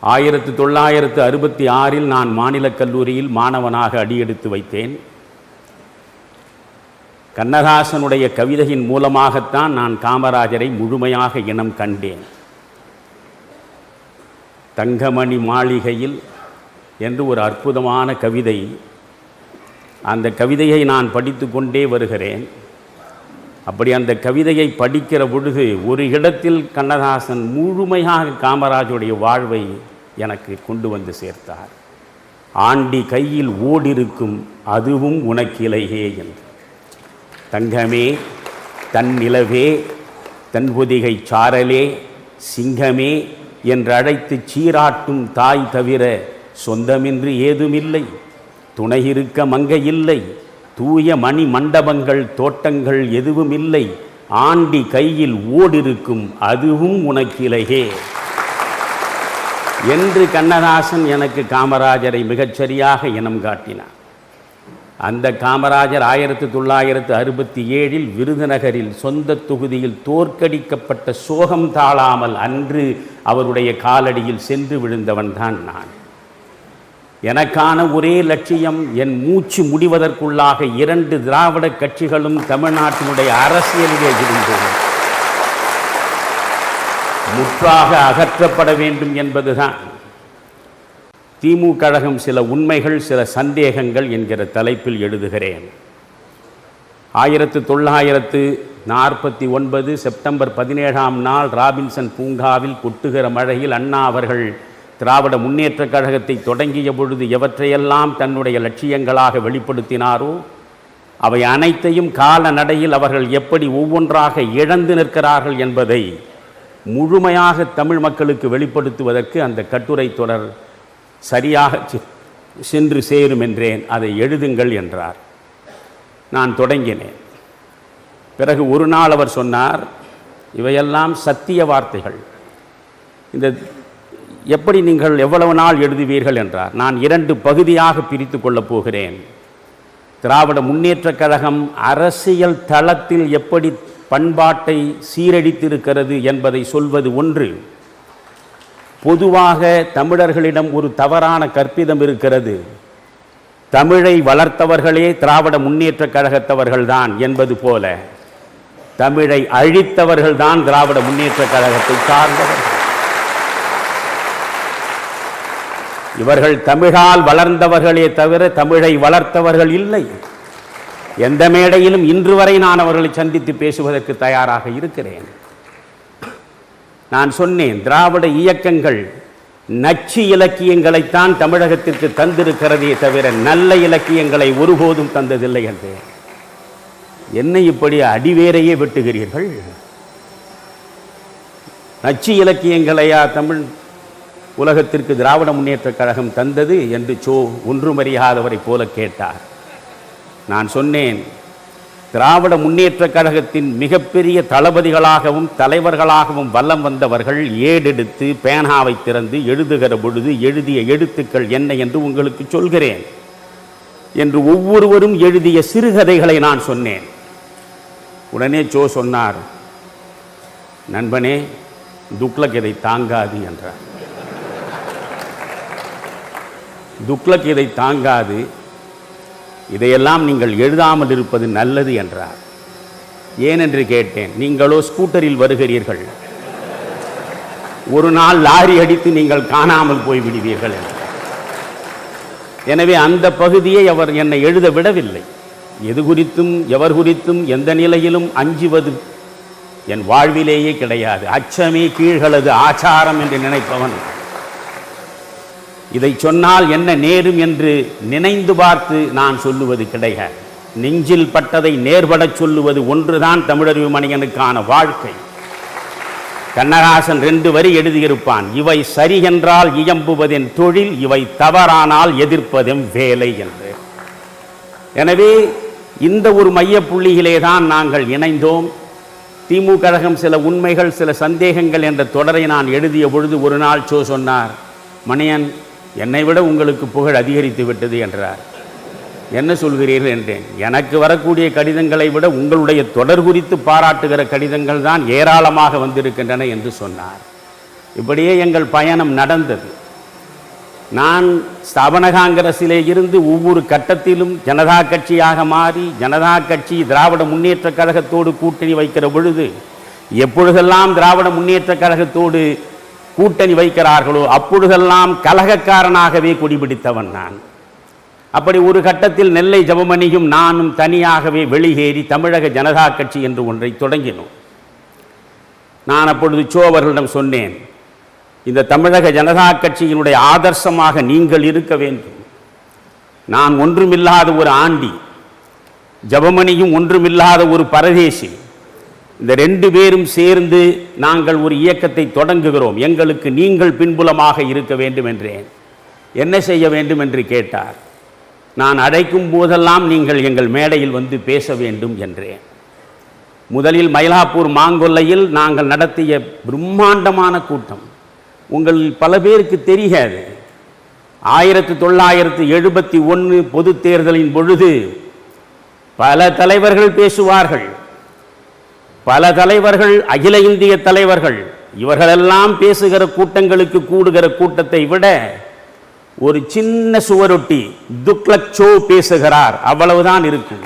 ஆயிரத்து தொள்ளாயிரத்து அறுபத்தி ஆறில் நான் மாநிலக் கல்லூரியில் மாணவனாக அடியெடுத்து வைத்தேன். கண்ணதாசனுடைய கவிதையின் மூலமாகத்தான் நான் காமராஜரை முழுமையாக இனம் கண்டேன். தங்கமணி மாளிகையில் என்று ஒரு அற்புதமான கவிதை. அந்த கவிதையை நான் படித்து கொண்டே வருகிறேன். அப்படி அந்த கவிதையை படிக்கிற பொழுது ஒரு இடத்தில் கண்ணதாசன் முழுமையாக காமராஜுடைய வாழ்வை எனக்கு கொண்டு வந்து சேர்த்தார். ஆண்டி கையில் ஓடிருக்கும் அதுவும் உனக்கிலையே என்று. தங்கமே தன் நிலவே தன்புதிகை சாரலே சிங்கமே என்று அழைத்து சீராட்டும் தாய் தவிர சொந்தமின்றி ஏதுமில்லை. துணையிருக்க மங்க இல்லை. தூய மணி மண்டபங்கள் தோட்டங்கள் எதுவும் இல்லை. ஆண்டி கையில் ஓடிருக்கும் அதுவும் உனக்கிலையே என்று கண்ணதாசன் எனக்கு காமராஜரை மிகச்சரியாக இனம் காட்டினார். அந்த காமராஜர் ஆயிரத்தி தொள்ளாயிரத்து அறுபத்தி ஏழில் விருதுநகரில் சொந்த தொகுதியில் தோற்கடிக்கப்பட்ட சோகம் தாழாமல் அன்று அவருடைய காலடியில் சென்று விழுந்தவன்தான் நான். எனக்கான ஒரே லட்சியம் என் மூச்சு முடிவதற்குள்ளாக இரண்டு திராவிட கட்சிகளும் தமிழ்நாட்டினுடைய அரசியலிலே இருந்தது முற்றாக அகற்றப்பட வேண்டும் என்பதுதான். திமுக கழகம் சில உண்மைகள் சில சந்தேகங்கள் என்கிற தலைப்பில் எழுதுகிறேன். ஆயிரத்து தொள்ளாயிரத்து நாற்பத்தி ஒன்பது செப்டம்பர் பதினேழாம் நாள் ராபின்சன் பூங்காவில் கொட்டுகிற மழையில் அண்ணா அவர்கள் திராவிட முன்னேற்றக் கழகத்தை தொடங்கிய பொழுது எவற்றையெல்லாம் தன்னுடைய லட்சியங்களாக வெளிப்படுத்தினாரோ அவை அனைத்தையும் கால நடையில் அவர்கள் எப்படி ஒவ்வொன்றாக இழந்து நிற்கிறார்கள் என்பதை முழுமையாக தமிழ் மக்களுக்கு வெளிப்படுத்துவதற்கு அந்த கட்டுரை தொடர் சரியாக செ- சென்று சேரும் என்றேன். அதை எழுதுங்கள் என்றார். நான் தொடங்கினேன். பிறகு ஒரு நாள் அவர் சொன்னார் இவையெல்லாம் சத்திய வார்த்தைகள். இந்த எப்படி நீங்கள் எவ்வளவு நாள் எழுதுவீர்கள் என்றார். நான் இரண்டு பகுதியாக பிரித்து கொள்ளப் போகிறேன். திராவிட முன்னேற்றக் கழகம் அரசியல் தளத்தில் எப்படி பண்பாட்டை சீரழித்திருக்கிறது என்பதை சொல்வது ஒன்று. பொதுவாக தமிழர்களிடம் ஒரு தவறான கற்பிதம் இருக்கிறது. தமிழை வளர்த்தவர்களே திராவிட முன்னேற்றக் கழகத்தவர்கள்தான் என்பது போல. தமிழை அழித்தவர்கள்தான் திராவிட முன்னேற்றக் கழகத்தை சார்ந்தவர்கள். இவர்கள் தமிழால் வளர்ந்தவர்களே தவிர தமிழை வளர்த்தவர்கள் இல்லை. எந்த மேடையிலும் இன்று வரை நான் அவர்களை சந்தித்து பேசுவதற்கு தயாராக இருக்கிறேன். நான் சொன்னேன் திராவிட இயக்கங்கள் நச்சு இலக்கியங்களைத்தான் தமிழகத்திற்கு தந்திருக்கிறதே தவிர நல்ல இலக்கியங்களை ஒருபோதும் தந்ததில்லை என்று. என்னை இப்படி அடிவேரையே வெட்டுகிறீர்கள்? நச்சு இலக்கியங்களையா தமிழ் உலகத்திற்கு திராவிட முன்னேற்றக் கழகம் தந்தது என்று சோ ஒன்றுமறியாதவரைப் போல கேட்டார். நான் சொன்னேன் திராவிட முன்னேற்றக் கழகத்தின் மிகப்பெரிய தளபதிகளாகவும் தலைவர்களாகவும் வல்லம் வந்தவர்கள் ஏடெடுத்து பேனாவை திறந்து எழுதுகிற பொழுது எழுதிய எழுத்துக்கள் என்ன என்று உங்களுக்கு சொல்கிறேன் என்று ஒவ்வொருவரும் எழுதிய சிறுகதைகளை நான் சொன்னேன். உடனே சோ சொன்னார் நண்பனே துக்ளக் இதை தாங்காது என்றார். துக்ளக் இதை தாங்காது. இதையெல்லாம் நீங்கள் எழுதாமல் இருப்பது நல்லது என்றார். ஏனென்று கேட்டேன் நீங்களோ ஸ்கூட்டரில் வருகிறீர்கள். ஒரு நாள் லாரி அடித்து நீங்கள் காணாமல் போய் விடுவீர்கள் எனவே அந்த பகுதியை அவர் என்னை எழுத விடவில்லை. எது குறித்தும் எவர் குறித்தும் எந்த நிலையிலும் அஞ்சுவது என் வாழ்விலேயே கிடையாது. அச்சமே கீழ்களது ஆச்சாரம் என்று நினைப்பவன். இதை சொன்னால் என்ன நேரும் என்று நினைந்து பார்த்து நான் சொல்லுவது கிடைக. நெஞ்சில் பட்டதை நேர்படச் சொல்லுவது ஒன்றுதான் தமிழறிவு மணியனுக்கான வாழ்க்கை. கண்ணகாசன் ரெண்டு வரி எழுதியிருப்பான் இவை சரி என்றால் இயம்புவதென் தொழில் இவை தவறானால் எதிர்ப்பதும் வேலை என்று. எனவே இந்த ஒரு மையப்புள்ளியிலே தான் நாங்கள் இணைந்தோம். திமுக கழகம் சில உண்மைகள் சில சந்தேகங்கள் என்ற தொடரை நான் எழுதிய பொழுது ஒரு நாள் சோ சொன்னார் மணியன் என்னை விட உங்களுக்கு புகழ் அதிகரித்து விட்டது என்றார். என்ன சொல்கிறீர்கள் என்றேன். எனக்கு வரக்கூடிய கடிதங்களை விட உங்களுடைய தொடர் குறித்து பாராட்டுகிற கடிதங்கள் தான் ஏராளமாக வந்திருக்கின்றன என்று சொன்னார். இப்படியே எங்கள் பயணம் நடந்தது. நான் ஸ்தாபன காங்கிரஸிலே இருந்து ஒவ்வொரு கட்டத்திலும் ஜனதா கட்சியாக மாறி ஜனதா கட்சி திராவிட முன்னேற்றக் கழகத்தோடு கூட்டணி வைக்கிற பொழுது எப்பொழுதெல்லாம் திராவிட முன்னேற்றக் கழகத்தோடு கூட்டணி வைக்கிறார்களோ அப்பொழுதெல்லாம் கலகக்காரனாகவே குடிபிடித்தவன் நான். அப்படி ஒரு கட்டத்தில் நெல்லை ஜபமணியும் நானும் தனியாகவே வெளியேறி தமிழக ஜனதா கட்சி என்று ஒன்றை தொடங்கினோம். நான் அப்பொழுது சோ அவர்களிடம் சொன்னேன் இந்த தமிழக ஜனதா கட்சியினுடைய ஆதர்சமாக நீங்கள் இருக்க வேண்டும். நான் ஒன்றுமில்லாத ஒரு ஆண்டி ஜபமணியும் ஒன்றுமில்லாத ஒரு பரதேசி இந்த ரெண்டு பேரும் சேர்ந்து நாங்கள் ஒரு இயக்கத்தை தொடங்குகிறோம். எங்களுக்கு நீங்கள் பின்புலமாக இருக்க வேண்டும் என்றேன். என்ன செய்ய வேண்டும் என்று கேட்டார். நான் அழைக்கும் போதெல்லாம் நீங்கள் எங்கள் மேடையில் வந்து பேச வேண்டும் என்றேன். முதலில் மயிலாப்பூர் மாங்கொல்லையில் நாங்கள் நடத்திய பிரம்மாண்டமான கூட்டம். உங்கள் பல பேருக்கு தெரியாது. ஆயிரத்தி தொள்ளாயிரத்தி எழுபத்தி ஒன்று பொது தேர்தலின் பொழுது பல தலைவர்கள் பேசுவார்கள். பல தலைவர்கள் அகில இந்திய தலைவர்கள் இவர்களெல்லாம் பேசுகிற கூட்டங்களுக்கு கூடுகிற கூட்டத்தை விட ஒரு சின்ன சுவரொட்டி துக்லச்சோ பேசுகிறார். அவ்வளவுதான் இருக்கும்.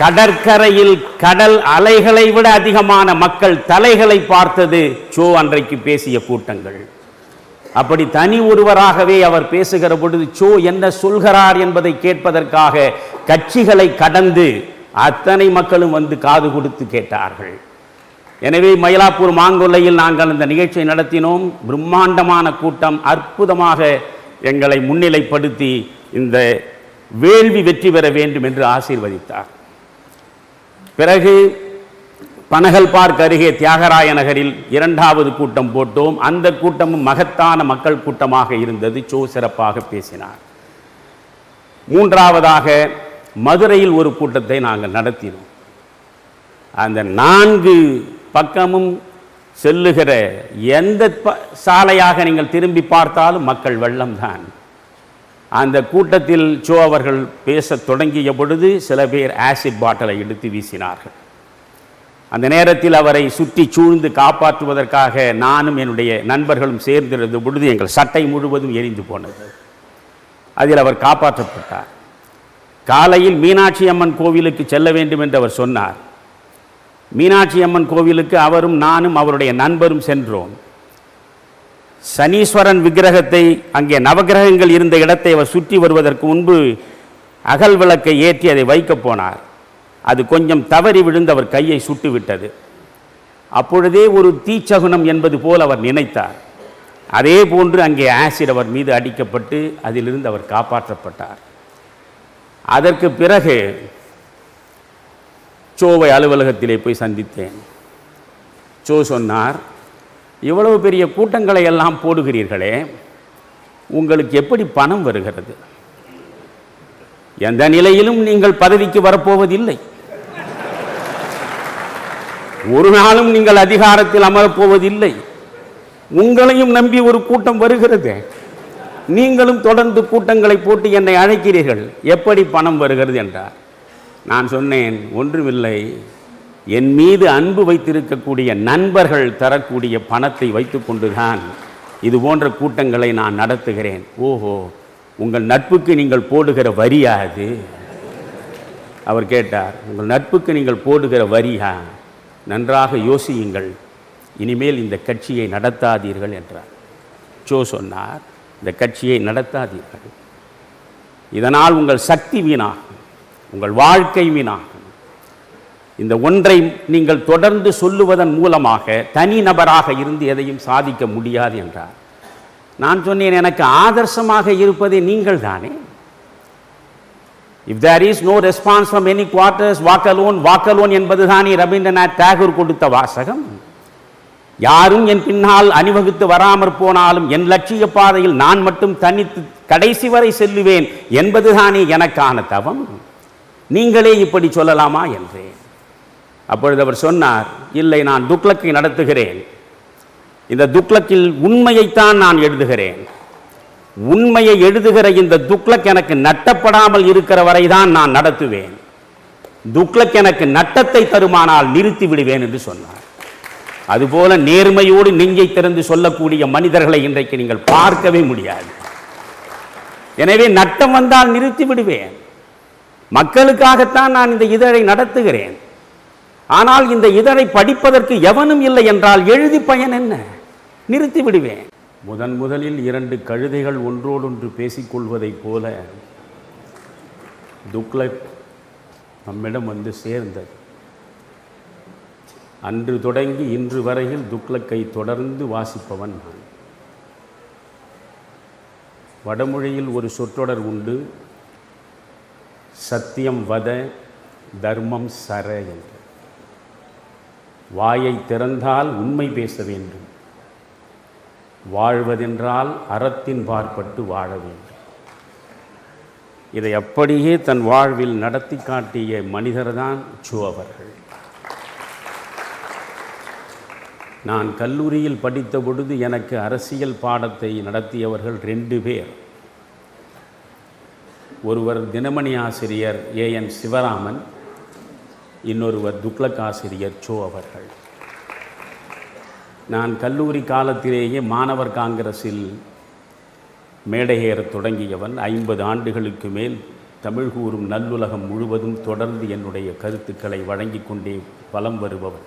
கடற்கரையில் கடல் அலைகளை விட அதிகமான மக்கள் தலைகளை பார்த்தது சோ அன்றைக்கு பேசிய கூட்டங்கள். அப்படி தனி ஒருவராகவே அவர் பேசுகிற பொழுது சோ என்ன சொல்கிறார் என்பதை கேட்பதற்காக கட்சிகளை கடந்து அத்தனை மக்களும் வந்து காது கொடுத்து கேட்டார்கள். எனவே மயிலாப்பூர் மாங்கொல்லையில் நாங்கள் இந்த நிகழ்ச்சியை நடத்தினோம். பிரம்மாண்டமான கூட்டம் அற்புதமாக எங்களை முன்னிலைப்படுத்தி இந்த வேள்வி வெற்றி பெற வேண்டும் என்று ஆசீர்வதித்தார். பிறகு பனகல் பார்க் அருகே தியாகராய நகரில் இரண்டாவது கூட்டம் போட்டோம். அந்த கூட்டமும் மகத்தான மக்கள் கூட்டமாக இருந்தது. சோ சிறப்பாக பேசினார். மூன்றாவதாக மதுரையில் ஒரு கூட்டத்தை நாங்கள் நடத்தினோம். அந்த நான்கு பக்கமும் செல்லுகிற எந்த ப- சாலையாக நீங்கள் திரும்பி பார்த்தாலும் மக்கள் வெள்ளம்தான் அந்த கூட்டத்தில் சோ அவர்கள் பேசத் தொடங்கிய பொழுது சில பேர் ஆசிட் பாட்டிலை எடுத்து வீசினார்கள். அந்த நேரத்தில் அவரை சுற்றி சூழ்ந்து காப்பாற்றுவதற்காக நானும் என்னுடைய நண்பர்களும் சேர்ந்திருந்த பொழுது எங்கள் சட்டை முழுவதும் எரிந்து போனது. அதில் அவர் காப்பாற்றப்பட்டார். காலையில் மீனாட்சி அம்மன் கோவிலுக்கு செல்ல வேண்டும் என்று அவர் சொன்னார். மீனாட்சி அம்மன் கோவிலுக்கு அவரும் நானும் அவருடைய நண்பரும் சென்றோம். சனீஸ்வரன் விக்கிரகத்தை அங்கே நவக்கிரகங்கள் இருந்த இடத்தை அவர் சுற்றி வருவதற்கு முன்பு அகல் விளக்கை ஏற்றி அதை வைக்கப் போனார். அது கொஞ்சம் தவறி விழுந்து அவர் கையை சுட்டு விட்டது. அப்பொழுதே ஒரு தீச்சகுனம் என்பது போல் அவர் நினைத்தார். அதே போன்று அங்கே ஆசிட் அவர் மீது அடிக்கப்பட்டு அதிலிருந்து அவர் காப்பாற்றப்பட்டார். அதற்கு பிறகு சோவை அலுவலகத்திலே போய் சந்தித்தேன். சோ சொன்னார் இவ்வளவு பெரிய கூட்டங்களை எல்லாம் போடுகிறீர்களே உங்களுக்கு எப்படி பணம் வருகிறது? எந்த நிலையிலும் நீங்கள் பதவிக்கு வரப்போவதில்லை. ஒரு நாளும் நீங்கள் அதிகாரத்தில் அமரப்போவதில்லை. உங்களையும் நம்பி ஒரு கூட்டம் வருகிறது. நீங்களும் தொடர்ந்து கூட்டங்களை போட்டு என்னை அழைக்கிறீர்கள். எப்படி பணம் வருகிறது என்றார். நான் சொன்னேன் ஒன்றுமில்லை. என் மீது அன்பு வைத்திருக்கக்கூடிய நண்பர்கள் தரக்கூடிய பணத்தை வைத்துக்கொண்டுதான் இது போன்ற கூட்டங்களை நான் நடத்துகிறேன். ஓஹோ உங்கள் நட்புக்கு நீங்கள் போடுகிற வரியா அது? அவர் கேட்டார் உங்கள் நட்புக்கு நீங்கள் போடுகிற வரியா? நன்றாக யோசியுங்கள். இனிமேல் இந்த கட்சியை நடத்தாதீர்கள் என்றார். சோ சொன்னார் இந்த கட்சியை நடத்தாதீர்கள். இதனால் உங்கள் சக்தி வீணாகும் உங்கள் வாழ்க்கை வீணாகும். இந்த ஒன்றை நீங்கள் தொடர்ந்து சொல்லுவதன் மூலமாக தனி நபராக இருந்து எதையும் சாதிக்க முடியாது என்றார். நான் சொன்னேன் எனக்கு ஆதர்சமாக இருப்பதே நீங்கள் தானே? If there is no response from any quarters walk alone walk alone என்பதுதானே Rabindranath Tagore கொடுத்த வாசகம்? யாரும் என் பின்னால் அணிவகுத்து வராமற் போனாலும் என் லட்சிய பாதையில் நான் மட்டும் தனித்து கடைசி வரை செல்லுவேன் என்பதுதானே எனக்கான தவம். நீங்களே இப்படி சொல்லலாமா என்றேன். அப்பொழுது அவர் சொன்னார் இல்லை நான் துக்ளக்கை நடத்துகிறேன். இந்த துக்ளக்கில் உண்மையைத்தான் நான் எழுதுகிறேன். உண்மையை எழுதுகிற இந்த துக்ளக் எனக்கு நட்டப்படாமல் இருக்கிற வரைதான் நான் நடத்துவேன். துக்ளக் எனக்கு நட்டத்தை தருமானால் நிறுத்தி விடுவேன் என்று சொன்னார். அதுபோல நேர்மையோடு நெஞ்சை திறந்து சொல்லக்கூடிய மனிதர்களை இன்றைக்கு நீங்கள் பார்க்கவே முடியாது. எனவே நட்டம் வந்தால் நிறுத்தி விடுவேன். மக்களுக்காகத்தான் நான் இந்த இதழை நடத்துகிறேன். ஆனால் இந்த இதழை படிப்பதற்கு எவனும் இல்லை என்றால் எழுதி பயன் என்ன? நிறுத்தி விடுவேன். முதன் முதலில் இரண்டு கழுதைகள் ஒன்றோடொன்று பேசிக்கொள்வதைப் போல துக்ளக் நம்மிடம் வந்து சேர்ந்தது. அன்று தொடங்கி இன்று வரையில் துக்ளக்கை தொடர்ந்து வாசிப்பவன் நான். வடமொழியில் ஒரு சொற்றொடர் உண்டு சத்தியம் வத தர்மம் சர என்று. வாயை திறந்தால் உண்மை பேச வேண்டும். வாழ்வதென்றால் அறத்தின் பார்ப்பட்டு வாழ வேண்டும். இதை அப்படியே தன் வாழ்வில் நடத்தி காட்டிய மனிதர்தான் சோ அவர்கள். நான் கல்லூரியில் படித்த பொழுது எனக்கு அரசியல் பாடத்தை நடத்தியவர்கள் ரெண்டு பேர். ஒருவர் தினமணி ஆசிரியர் ஏ என் சிவராமன் இன்னொருவர் துக்ளக் ஆசிரியர் சோ அவர்கள். நான் கல்லூரி காலத்திலேயே மாணவர் காங்கிரஸில் மேடையேற தொடங்கியவன். ஐம்பது ஆண்டுகளுக்கு மேல் தமிழ் கூறும் நல்லுலகம் முழுவதும் தொடர்ந்து என்னுடைய கருத்துக்களை வழங்கிக் கொண்டே பலம் வருபவன்.